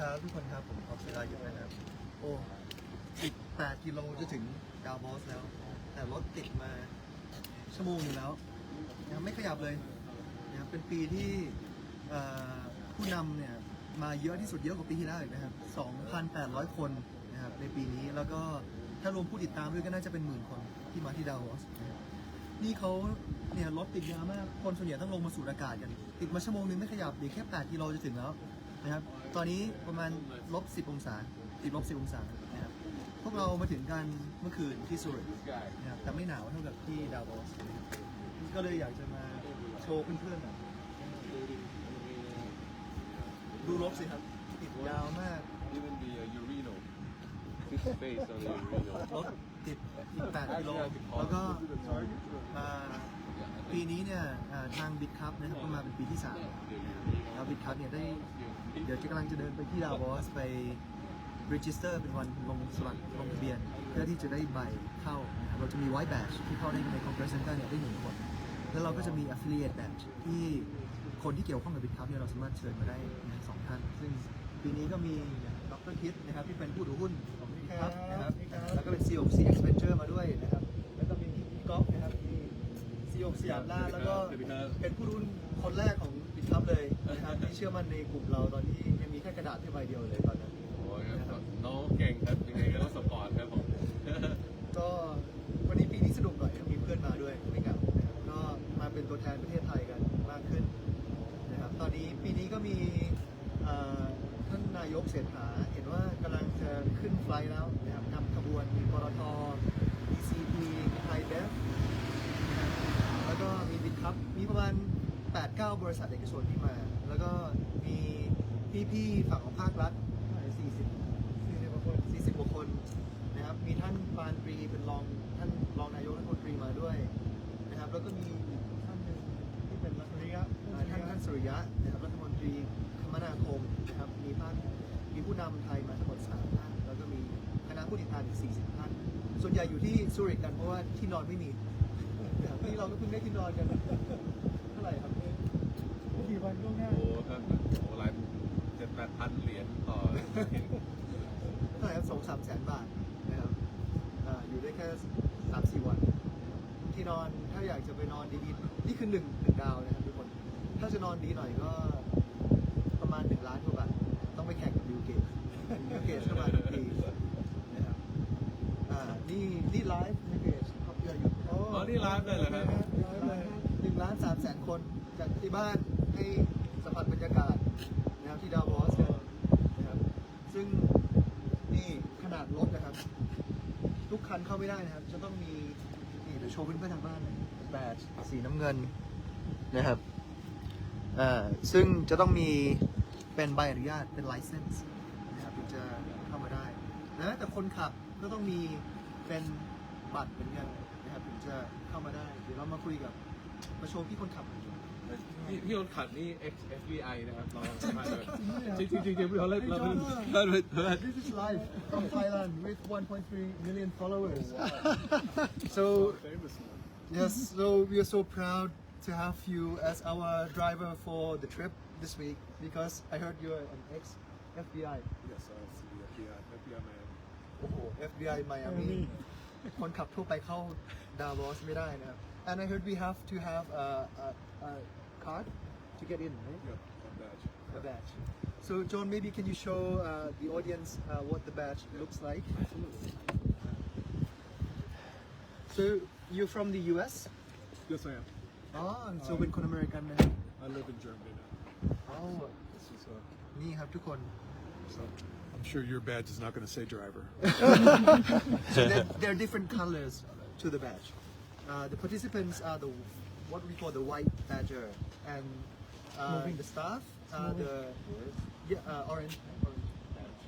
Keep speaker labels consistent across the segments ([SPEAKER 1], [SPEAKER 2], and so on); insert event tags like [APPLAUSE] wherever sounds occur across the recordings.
[SPEAKER 1] ครับทุกคนครับผมออฟซิลาอยู่นะครับ โอ้อีก8กิโลจะถึงดาวบอสแล้ว แต่รถติดมาชั่วโมงหนึงแล้วยังไม่ขยับเลยนะครับเป็นปีที่เอ่อผู้นำเนี่ยมาเยอะที่สุดเยอะกว่าปีที่แล้วอีกนะครับ 2,800 คนนะครับในปีนี้แล้วก็ถ้ารวมผู้ติดตามด้วยก็น่าจะเป็นหมื่นคนที่มาที่ดาวบอสนะครับนี่เขาเนี่ยรถติดยาวมาก คนส่วนใหญ่ต้องลงมาสูดอากาศกัน ติดมาชั่วโมงนึงไม่ขยับเดี๋ยวแค่ 8 กิโลจะถึงแล้วนะครับ ตอนนี้ประมาณลบ10 องศาติดลบ10 องศานะครับพวกเรามาถึงกันเมื่อคืนที่ซูริคนะครับแต่ไม่หนาวเท่ากับที่ดาวบอสนะครับก็เลยอยากจะมาโชว์เพื่อนๆหน่อยดูลบสิครับติดยาวมาก
[SPEAKER 2] Even the uh, urinal. His face on the urinal.
[SPEAKER 1] รถติดอีก8กิโลแล้วก็อ่าปีนี้เนี่ยอ่าทางบิดคัพนะครับก็มาเป็นปีที่3แล้วบิดคัพเนี่ยได้ เดี๋ยวจะกำลังจะเดินไปที่ดาวอสไปรีจิสเตอร์เป็นวันลงสมัครลงทะเบียน เพื่อที่จะได้ใบเข้านะครับเราจะมีไวท์แบชที่เข้าได้ใน Congress Center เนี่ยได้หนึ่งคน แล้วเราก็จะมี affiliate badge ที่คนที่เกี่ยวข้องกับบิ t คัพเนี่ยเราสามารถเชิญมาได้นะสองท่าน ซึ่งปีนี้ก็มีดรคิดนะครับที่เป็นผู้ถือหุ้นของบิ t คัพนะครับ แล้วก็เป็น CEO ของ CX Venture มาด้วยนะครับ แล้วก็มีพี่ก๊อฟนะครับที่ CEO สยามล่าแล้วก็เป็นผู้ถือหุ้นคนแรกของ เชื่อมั่นในกลุ่มเราตอนที่ยังมีแค่กระดาษแค่ใบเดียวเลยตอนนั้น
[SPEAKER 2] โอ้ยครับน้องเก่งครับยังไงก็ต้องสปอร์ตครับผม
[SPEAKER 1] ก็วันนี้ปีนี้สนุกหน่อยมีเพื่อนมาด้วยไม่เหงานะครับก็มาเป็นตัวแทนประเทศไทยกันมากขึ้นนะครับตอนนี้ปีนี้ก็มีเอ่อท่านนายกเศรษฐาเห็นว่ากำลังจะขึ้นไฟลท์แล้วนะครับนำขบวนมีปตท ECP มีไทยเบฟแล้วก็มีบิดคัพมีประมาณ 8-9 บริษัทเอกชนที่มา แล้วก็มีพี่ๆฝั่งของภาครัฐ40 40กว่าคน40กว่าคนนะครับ มีท่านปานปรีเป็นรองท่านรองนายกรัฐมนตรีมาด้วยนะครับ แล้วก็มีอีกท่านหนึ่งที่เป็นรัฐมนตรีท่านท่านสุริยะนะครับรัฐมนตรีคมนาคมนะครับ มีท่านมีผู้นำไทยมาทั้งหมดสามท่านแล้วก็มีคณะผู้ติดตามอีก40ท่าน ส่วนใหญ่อยู่ที่ซูริกกันเพราะว่าที่นอนไม่มีนะครับนี่เราก็เพิ่งได้ที่นอนกันเท่าไหร่ครับ กี่วันล่วงหน้า
[SPEAKER 2] โอ้ครับโอ้หลายเจ็ดแปดพันเหรียญต่อเห็น
[SPEAKER 1] เท่าไหร่ครับสองสามแสนบาทนะครับอ่าอยู่ได้แค่สามสี่วัน ที่นอนถ้าอยากจะไปนอนดีๆนี่คือหนึ่งหนึ่งดาวนะครับทุกคน ถ้าจะนอนดีหน่อยก็ประมาณหนึ่งล้านกว่าบาทต้องไปแข่งกับบิลเกตบิลเกตก็มาทุกปีนะครับอ่านี่นี่ไลฟ์ในเพจเขาเยอะอยู่
[SPEAKER 2] อ๋อนี่ไลฟ์เลยเหรอครับ
[SPEAKER 1] หนึ่งล้านสามแสนคนจากที่บ้าน ให้สัมผัสบรรยากาศนะครับที่ดาวอสกันนะครับซึ่งนี่ขนาดรถนะครับ ทุกคันเข้าไม่ได้นะครับ จะต้องมีนี่เดี๋ยวโชว์เพื่อนๆทางบ้านแบดสีน้ำเงินนะครับอ่าซึ่งจะต้องมีเป็นใบอนุญาตเป็น license นะครับถึงจะเข้ามาได้และแม้แต่คนขับก็ต้องมีเป็นบัตรเหมือนกันนะครับถึงจะเข้ามาได้ เดี๋ยวเรามาคุยกับ มาโชว์พี่คนขับหน่อย
[SPEAKER 2] พี่พี่คนขัดนี่ ex FBI นะครับเราสามารถจริงจริงจริงเราเล่นเราเล่นเราเล่นเราเล่น
[SPEAKER 1] This is live from Thailand with 1.3 million followers. [LAUGHS] so yes, so we are so proud to have you as our driver for the trip this week because I heard you're an ex FBI.
[SPEAKER 2] Yes, uh, the FBI FBI man
[SPEAKER 1] โอ้โห FBI Miami คนขับทั่วไปเข้าดาวอสไม่ได้นะครับ and I heard we have to have a, a, a card to get in right
[SPEAKER 2] Yep, a badge
[SPEAKER 1] a badge so John maybe can you show uh, the audience uh, what the badge looks like so you're from the US
[SPEAKER 2] Yes I am
[SPEAKER 1] อ๋อ so เป็นคนอเมริกันนะครับ
[SPEAKER 2] I live in Germany now
[SPEAKER 1] อ๋อ
[SPEAKER 2] This is uh,
[SPEAKER 1] นี่ครับทุกคน
[SPEAKER 2] so I'm sure your badge is not going to say driver [LAUGHS]
[SPEAKER 1] So there, there are different colors to the badge. Uh, the participants are the what we call the white badger, and uh, the staff are the yeah, uh, orange, orange badge,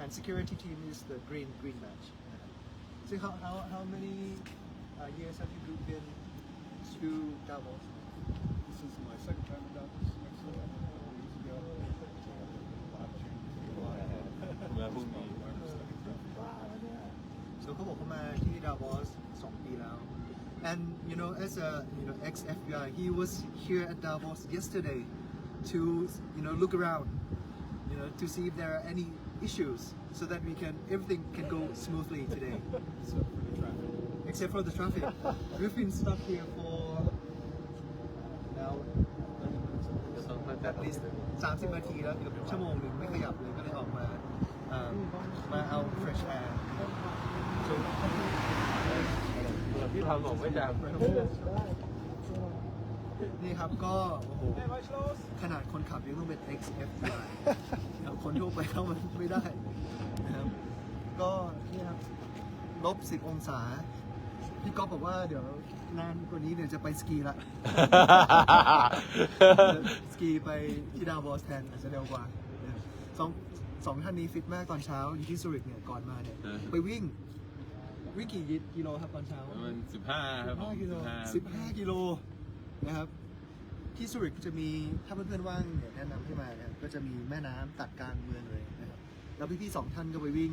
[SPEAKER 1] and security team is the green green badge. So how how, how many uh, years have you been to Davos?
[SPEAKER 2] This is my second time in Dallas มาพรุ่งนี้
[SPEAKER 1] So เขาบอกเขามาที่ดาวอสสองปีแล้ว and you know as a you know ex FBI he was here at Davos yesterday to you know look around you know, to see if there are any issues, so that we can everything can go smoothly today,
[SPEAKER 2] So for the traffic.
[SPEAKER 1] except for the traffic. We've been stuck here for now at least 30 นาทีแล้วเกือบชั่วโมงหนึ่งไม่ขยับเลยก็เลยออกมาเอ่อมาเอา fresh air ช่วง
[SPEAKER 3] ที่ทำออกไม่จาก
[SPEAKER 1] นี่ครับก็โอ้โหขนาดคนขับยังต้องเป็น XFI เอาคนทั่วไปเข้ามันไม่ได้นะครับก็นี่ครับลบ 10 องศา พี่ก๊อฟบอกว่าเดี๋ยวนานกว่านี้เดี๋ยวจะไปสกีละ สกีไปที่ดาวบอสแทนอาจจะเร็วกว่านะครับสองสองท่านนี้ฟิตมากตอนเช้าอยู่ที่ซูริกเนี่ยก่อนมาเนี่ย
[SPEAKER 3] เออ
[SPEAKER 1] ไปวิ่ง วิ่งกี่กิโลครับตอนเช้า
[SPEAKER 3] มันสิบห้าครับผม
[SPEAKER 1] 15กิโล
[SPEAKER 3] 15
[SPEAKER 1] 15กิโลนะครับ ที่ซูริกจะมีถ้าเพื่อนๆว่างเนี่ยแนะนำให้มานะครับก็จะมีแม่น้ำตัดกลางเมืองเลยนะครับ แล้วพี่ๆสองท่านก็ไปวิ่ง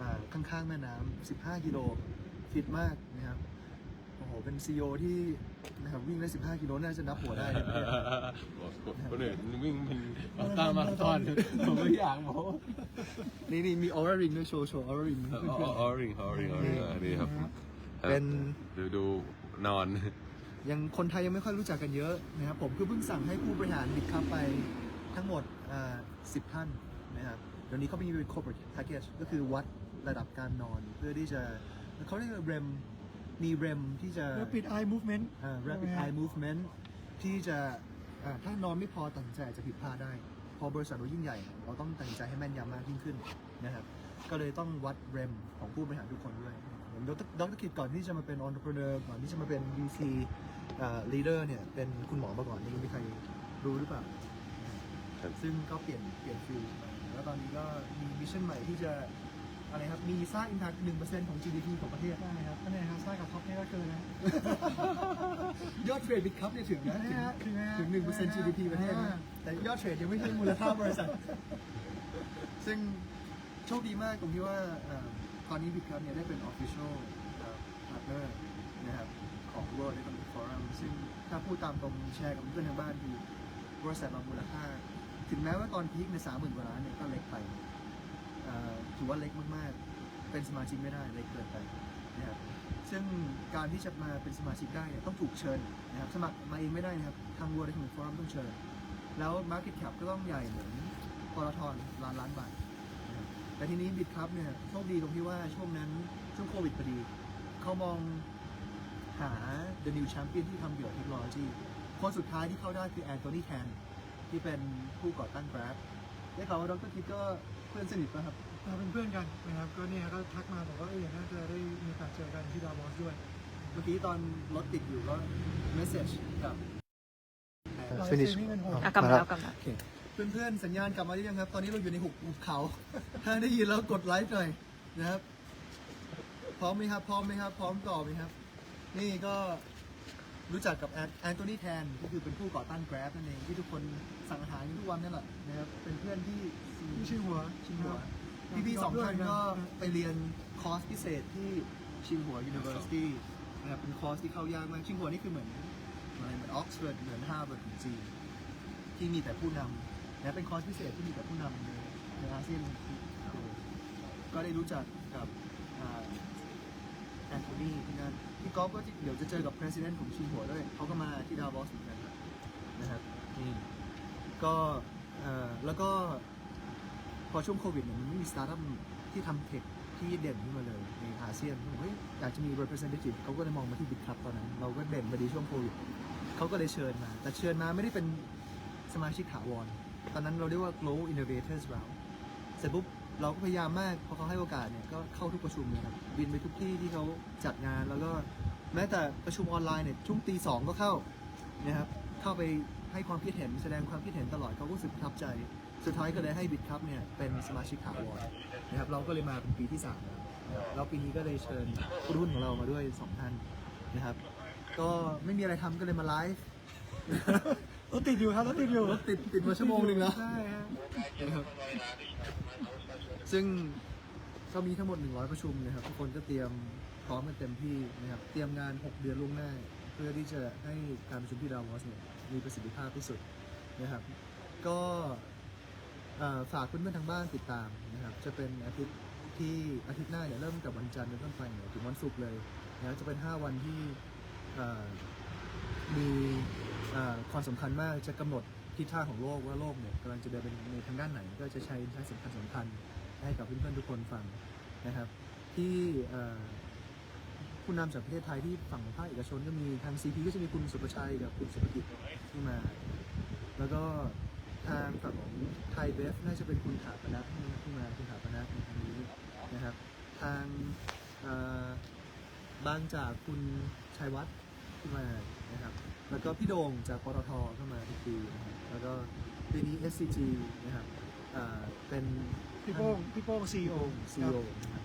[SPEAKER 1] อ่าข้างๆแม่น้ำ15 กิโล ฟิตมากนะครับโอ้โหเป็นซีอที่นะครับวิ่งได้ 15 กิโลน่าจะนับหัวได้เลยเนี่ย
[SPEAKER 3] บอกคนอื่นวิ่งเป็นอัลตร้ามาราธอนผมไม่อยากบอก
[SPEAKER 1] นี่นี่มีออร่าริงด้วยโชว์โชว์ออร่าริง
[SPEAKER 3] ออริงออริงออริงอันนี้ครับ
[SPEAKER 1] เป็น
[SPEAKER 3] ดูดูนอน
[SPEAKER 1] ยังคนไทยยังไม่ค่อยรู้จักกันเยอะนะครับผมคือเพิ่งสั่งให้ผู้บริหารบิดคับไปทั้งหมดอ่า10ท่านนะครับเดี๋ยวนี้เขามีเป็น corporate package ก็คือวัดระดับการนอนเพื่อที่จะ เขาเรียกว่า REM มี REM ที่จะ
[SPEAKER 4] Rapid Eye Movement
[SPEAKER 1] อ่า rapid eye movement ที่จะอ่าถ้านอนไม่พอตัดสินใจอาจจะผิดพลาดได้ พอบริษัทเรายิ่งใหญ่ เราต้องตัดสินใจให้แม่นยำมากยิ่งขึ้นนะครับก็เลยต้องวัด REM ของผู้บริหารทุกคนด้วยผมดรดรกิจก่อนที่จะมาเป็น entrepreneur ก่อนที่จะมาเป็น VC อ่า leader เนี่ยเป็นคุณหมอมาก่อนนี่มีใครรู้หรือเปล่า
[SPEAKER 3] ครับ
[SPEAKER 1] ซึ่งก็เปลี่ยนเปลี่ยนฟิลแล้วตอนนี้ก็มีมิชชั่นใหม่ที่จะ อะไรครับ มีสร้าง impact 1%ของ GDP ของประเทศ
[SPEAKER 4] ได้ครับก็เนี่ยครับสร้างกับท็อปนี่ก็เกินนะ
[SPEAKER 1] ยอดเทรดบิตคัพเนี่ยถึงนะ
[SPEAKER 4] ถึงนะถึงนะ
[SPEAKER 1] ถึงหนึ่งเปอร์เซ็นต์ GDP ประเทศนะ
[SPEAKER 4] อ่า
[SPEAKER 1] แต่ยอดเทรดยังไม่ใช่มูลค่าบริษัท ซึ่งโชคดีมากตรงที่ว่าเอ่อตอนนี้บิตคัพเนี่ยได้เป็น official เอ่อ partner นะครับของ World Economic Forum ซึ่งถ้าพูดตามตรงแชร์กับเพื่อนทางบ้านคือบริษัทบางมูลค่า ถึงแม้ว่าตอนพีคในสามหมื่นกว่าล้านเนี่ยก็เล็กไปเอ่อ ถือว่าเล็กมากๆ เป็นสมาชิกไม่ได้เล็กเกินไปนะครับซึ่งการที่จะมาเป็นสมาชิกได้เนี่ยต้องถูกเชิญนะครับสมัครมาเองไม่ได้นะครับทาง World Economic Forum ต้องเชิญ แล้ว Market Cap ก็ต้องใหญ่เหมือนปตทล้านล้านบาทแต่ทีนี้บิตครับเนี่ยโชคดีตรงที่ว่าช่วงนั้นช่วงโควิดพอดี เขามองหา The New Champion ที่ทำเกี่ยวกับเทคโนโลยีคนสุดท้ายที่เข้าได้คือแอนโทนีแคนที่เป็นผู้ก่อตั้ง Grab ได้ข่าวว่าดรคิดก็เพื่อนสนิทป่ะครับ
[SPEAKER 4] เราเป็นเพื่อนกันนะครับก็เนี่ยก็ทักมาบอกว่าเออน่าจะได้มีโอกาสเจอกันที่ดาวบอสด้วย
[SPEAKER 1] เมื่อกี้ตอนรถติดอยู่ก็ message กับ
[SPEAKER 4] เรา
[SPEAKER 1] finish
[SPEAKER 4] จะไม่เงินหก
[SPEAKER 5] อะกำลังแล้วกำลัง
[SPEAKER 1] โอเคเพื่อนๆ สัญญาณกลับมาหรือยังครับ ตอนนี้เราอยู่ในหุบหุบเขา ถ้าได้ยินแล้วกดไลค์หน่อยนะครับ พร้อมไหมครับ พร้อมไหมครับ พร้อมต่อไหมครับ นี่ก็รู้จักกับแอนแอนโทนีแทน ก็คือเป็นผู้ก่อตั้ง Grab นั่นเองที่ทุกคนสั่งอาหารกันทุกวันนั่นแหละนะครับ เป็นเพื่อนที่
[SPEAKER 4] ที่ชื่อหัว
[SPEAKER 1] ชิงหัวพี่ๆสองท่านก็ไปเรียนคอร์สพิเศษที่ชิงหัว University นะครับเป็นคอร์สที่เข้ายากมาก ชิงหัวนี่คือเหมือนอะไรเหมือนออกซฟอร์ดเหมือนฮาร์วาร์ดของจีนที่มีแต่ผู้นำและเป็นคอร์สพิเศษที่มีแต่ผู้นำในในอาเซียนก็ได้รู้จักกับแอนโทนีที่นั่นพี่ก๊อฟก็เดี๋ยวจะเจอกับ president ของชิงหัวด้วยเขาก็มาที่ดาวบอสเหมือนกันนะครับนี่ก็เอ่อแล้วก็พ อช่วงโควิดเนี่ยมันไม่มีสตาร์ทอัพที่ทำเทคที่เด่นขึ้นมาเลยในอาเซียนผมเฮ้ยอยากจะมี representative เขาก็เลยมองมาที่บิ๊กคัพตอนนั้น เราก็เด่นพอดีช่วงโควิดเขาก็เลยเชิญมา แต่เชิญมาไม่ได้เป็นสมาชิกถาวร ตอนนั้นเราเรียกว่า Global Innovators Round เสร็จปุ๊บเราก็พยายามมากพอเขาให้โอกาสเนี่ยก็เข้าทุกประชุมเลยครับบินไปทุกที่ที่เขาจัดงานแล้วก็แม้แต่ประชุมออนไลน์เนี่ยช่วงตีสองก็เข้านะครับเข้าไปให้ความคิดเห็นแสดงความคิดเห็นตลอดเขาก็รู้สึกประทับใจ สุดท้ายก็เลยให้บิตครับเนี่ยเป็นสมาชิกถาวรนะครับเราก็เลยมาเป็นปีที่สามแล้วนะครับแล้วปีนี้ก็เลยเชิญผู้รุ่นของเรามาด้วยสองท่านนะครับ ก็ไม่มีอะไรทำก็เลยมาไลฟ์
[SPEAKER 4] รถติดอยู่ครับรถติดอยู่
[SPEAKER 1] รถติดติดมาชั่วโมงหนึ่งแล้ว
[SPEAKER 4] ใช่ฮะ
[SPEAKER 1] นะครับซึ่งก็มีทั้งหมด 100 ประชุมนะครับทุกคนก็เตรียมพร้อมกันเต็มที่นะครับเตรียมงาน 6 เดือนล่วงหน้า เพื่อที่จะให้การประชุมที่ดาวอสเนี่ยมีประสิทธิภาพที่สุดนะครับ ก็เอ่อ ฝากเพื่อนๆทางบ้านติดตามนะครับ จะเป็นอาทิตย์ที่อาทิตย์หน้าเนี่ยเริ่มกับวันจันทร์เป็นต้นไปเนี่ยถึงวันศุกร์เลยนะจะเป็น 5 วันที่มีความสำคัญมากจะกำหนดทิศทางของโลกว่าโลกเนี่ยกำลังจะเดินไปในทางด้านไหน ก็จะใช้ใช้สำคัญสำคัญให้กับเพื่อนๆทุกคนฟังนะครับ ที่ผู้นำจากประเทศไทยที่ฝั่งของภาคเอกชนก็มีทางซีพีก็จะมีคุณสุประชัยกับคุณสุภกิจที่มา แล้วก็ ทางฝั่งของไทยเบฟน่าจะเป็นคุณถาปนะที่มาคุณถาปนะในครั้งนี้นะครับ ทางเอ่อบางจากคุณชัยวัฒน์ที่มานะครับ แล้วก็พี่โดงจากปตทเข้ามาทุกปีนะครับแล้วก็ปีนี้ SCG นะครับเอ่อเป็น
[SPEAKER 4] พี่โป้งพี่โป้งซี
[SPEAKER 1] พี่
[SPEAKER 4] โอ
[SPEAKER 1] โป้ง CEO นะครับ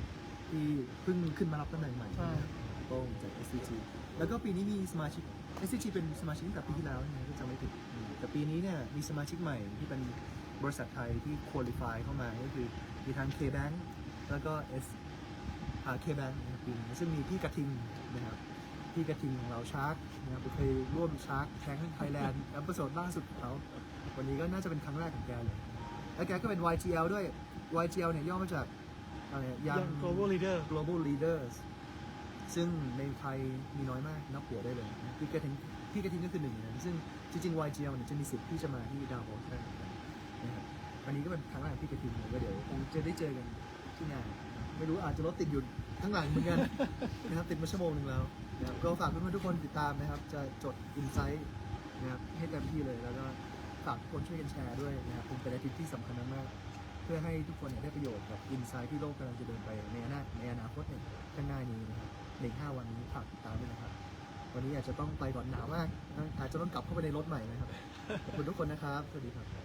[SPEAKER 1] ที่เพิ่งขึ้นมารับตำแหน่งใหม่
[SPEAKER 4] ใช่
[SPEAKER 1] พี่โป้งจาก SCG แล้วก็ปีนี้มีสมาชิก SCG เป็นสมาชิกตั้งแต่ปีที่แล้วใช่ไหมถ้าจำไม่ผิดอืม แต่ปีนี้เนี่ยมีสมาชิกใหม่ที่เป็นบริษัทไทยที่คุริฟายเข้ามาก็คือมีทาง K-Bank แล้วก็ S อ่า K-Bank นะครับปีนี้ซึ่งมีพี่กระทิงนะครับพี่กระทิงของเราชาร์กนะครับเคยร่วมชาร์กแข่งไทยแลนด์แอปโซดล่าสุดของเขาวันนี้ก็น่าจะเป็นครั้งแรกของแกเลย แล้วแกก็เป็น YGL ด้วย YGL เนี่ยย่อมาจากอะไรยั
[SPEAKER 4] ยังง global leader
[SPEAKER 1] global leaders ซึ่งในไทยมีน้อยมากนับหัวได้เลยนะพี่กระทิง พี่กระทิงก็คือหนึ่งในนั้นซึ่งจริงๆ YGL เนี่ยจะมีสิทธิ์ที่จะมาที่ดาวโฮสได้เหมือนกันนะครับวันนี้ก็เป็นครั้งแรกพี่กระทิงเลยก็เดี๋ยวคงจะได้เจอกันที่งาน ไม่รู้อาจจะรถติดอยู่ข้างหลังเหมือนกันนะครับติดมาชั่วโมงหนึ่งแล้วนะครับก็ฝากเพื่อนๆทุกคนติดตามนะครับ จะจดอินไซต์นะครับให้เต็มที่เลยแล้วก็ฝากทุกคนช่วยกันแชร์ด้วยนะครับคงเป็นอาทิตย์ที่สำคัญมากๆเพื่อให้ทุกคนได้ประโยชน์กับอินไซต์ที่โลกกำลังจะเดินไปในอนาในอนาคตเนี่ยข้างหน้านี้นะครับในห้าวันนี้ฝากติดตามด้วยนะครับ วันนี้อาจจะต้องไปก่อนหนาวมากอาจจะต้องกลับเข้าไปในรถใหม่นะครับขอบคุณทุกคนนะครับสวัสดีครับ